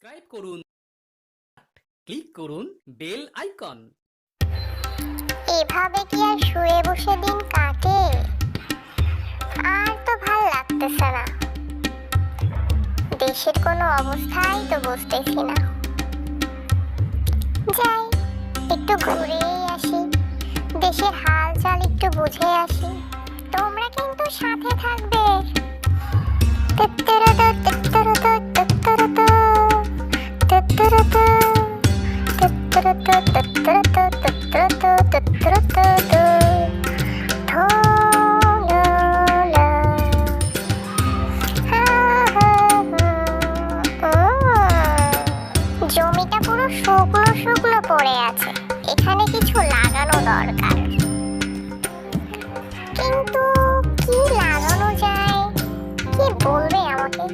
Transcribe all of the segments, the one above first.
Subscribe করুন। Click করুন bell icon. এভাবে কি আর শুয়ে বসে দিন কাটে? আর তো ভালো লাগতেছে না। দেশের কোনো অবস্থাই তো বুঝতেছি না। যাই, একটু ঘুরেই আসি। দেশের হাল চাল একটু বুঝে আসি। পড়ে আছে। এখানে কিছু লাগানো দরকার। কিন্তু কি লাগানো যায়? কি বলবে আমাকে?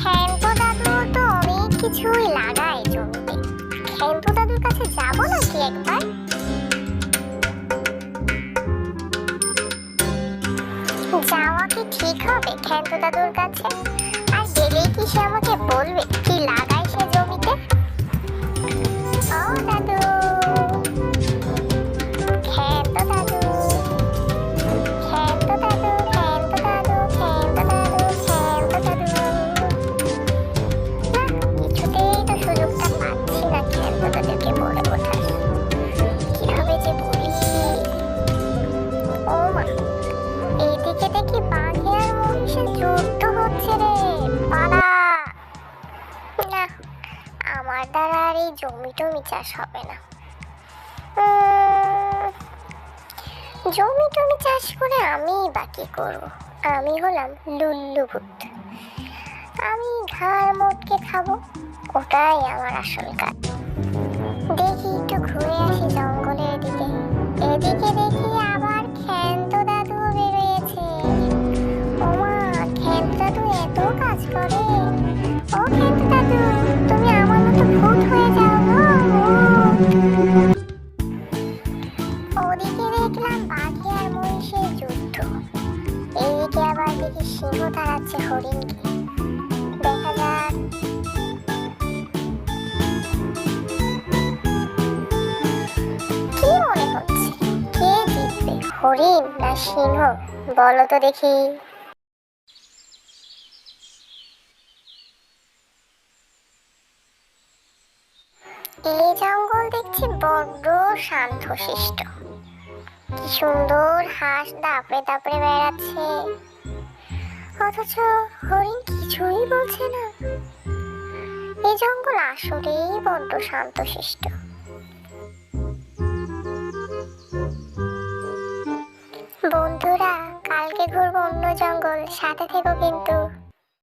খ্যান্ত দাদু তো অনেক কিছুই লাগায় জমিতে। খ্যান্ত দাদুর কাছে যাব নাকি একবার? যাওয়া কি ঠিক হবে খ্যান্ত দাদুর কাছে? আর গেলেই কি সে আমাকে বলবে? জমি টমি চাষ হবে না। জমি টমি চাষ করে আমি বাকি করব। আমি হলাম লুল্লু ভূত আমি ঘাড় মোটকে খাব, ওটাই আমার আসল কাজ। দেখি একটু ঘুরে আসি জঙ্গলের দিকে। এদিকে দেখি আবার খ্যান্ত দাদু বেরিয়েছে। ওমা খ্যান্ত দাদু এত কাজ করে। ও দেখি সিংহ তাড়াচ্ছে হরিণকে দেখা যাক কি মনে হচ্ছে হরিণ না সিংহ বলো তো দেখি এই জঙ্গল দেখছি বড্ড শান্তশিষ্ট কি সুন্দর হাঁস দাপড়ে দাপড়ে বেড়াচ্ছে। অথচ হরিণ কিছুই বলছে না। এই জঙ্গল আসলেই বড্ড শান্তশিষ্ট। বন্ধুরা, কালকে ঘুরবো অন্য জঙ্গল, সাথে থেকো কিন্তু।